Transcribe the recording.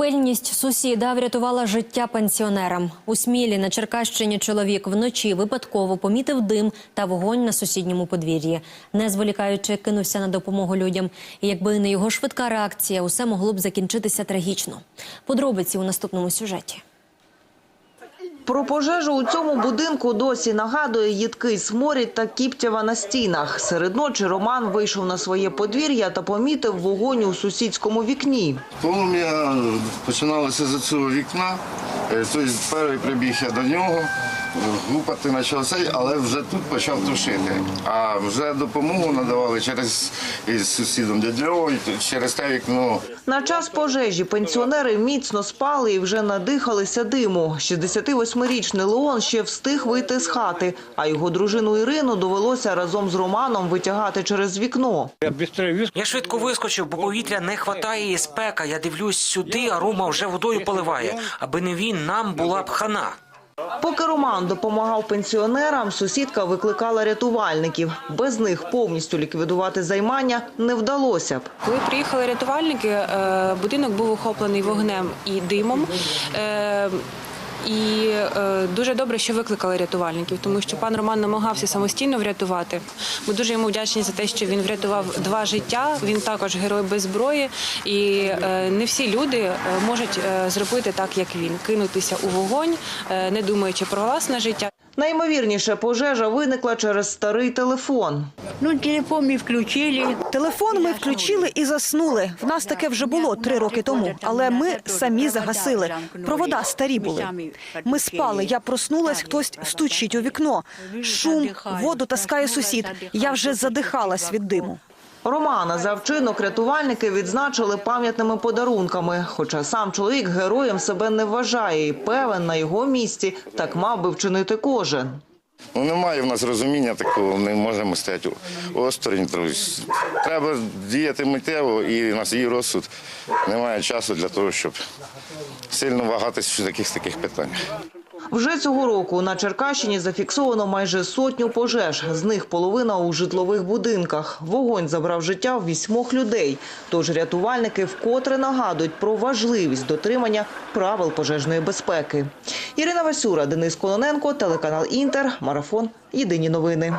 Пильність сусіда врятувала життя пенсіонерам. У Смілі на Черкащині чоловік вночі випадково помітив дим та вогонь на сусідньому подвір'ї. Не зволікаючи, кинувся на допомогу людям. І якби не його швидка реакція, усе могло б закінчитися трагічно. Подробиці у наступному сюжеті. Про пожежу у цьому будинку досі нагадує їдкий сморід та кіптява на стінах. Серед ночі Роман вийшов на своє подвір'я та помітив вогонь у сусідському вікні. Полум'я починалося з цього вікна. Тобто перший прибіг я до нього, гупати почав цей, але вже тут почав тушити. А вже допомогу надавали через із сусідом дядьовою, через те вікно. На час пожежі пенсіонери міцно спали і вже надихалися диму. 68-річний Леон ще встиг вийти з хати, а його дружину Ірину довелося разом з Романом витягати через вікно. Я. Я швидко вискочив, бо повітря не хватає і спека. Я дивлюсь сюди, а Рома вже водою поливає. Аби не він, нам була б хана. Поки Роман допомагав пенсіонерам, сусідка викликала рятувальників. Без них повністю ліквідувати займання не вдалося б. Коли приїхали рятувальники, е, будинок був охоплений вогнем і димом. І е, дуже добре, що викликали рятувальників, тому що пан Роман намагався самостійно врятувати. Ми дуже йому вдячні за те, що він врятував два життя. Він також герой без зброї, і е, не всі люди е, можуть е, зробити так, як він, кинутися у вогонь, е, не думаючи про власне життя. Найімовірніше пожежа виникла через старий телефон. Ну, телефон включили. Телефон ми включили і заснули. В нас таке вже було три роки тому, але ми самі загасили. Провода старі були. Ми спали. Я проснулась, хтось стучить у вікно. Шум, воду таскає сусід. Я вже задихалась від диму. Романа за вчинок рятувальники відзначили пам'ятними подарунками. Хоча сам чоловік героєм себе не вважає і певен на його місці так мав би вчинити кожен. Ну, немає в нас розуміння такого, не можемо стояти осторонь. Треба діяти миттєво і на свій розсуд немає часу для того, щоб сильно вагатись в таких таких питаннях. Вже цього року на Черкащині зафіксовано майже сотню пожеж. З них половина у житлових будинках. Вогонь забрав життя вісьмох людей. Тож рятувальники вкотре нагадують про важливість дотримання правил пожежної безпеки. Ірина Васюра, Денис Кононенко, телеканал Інтер, Марафон. Єдині новини.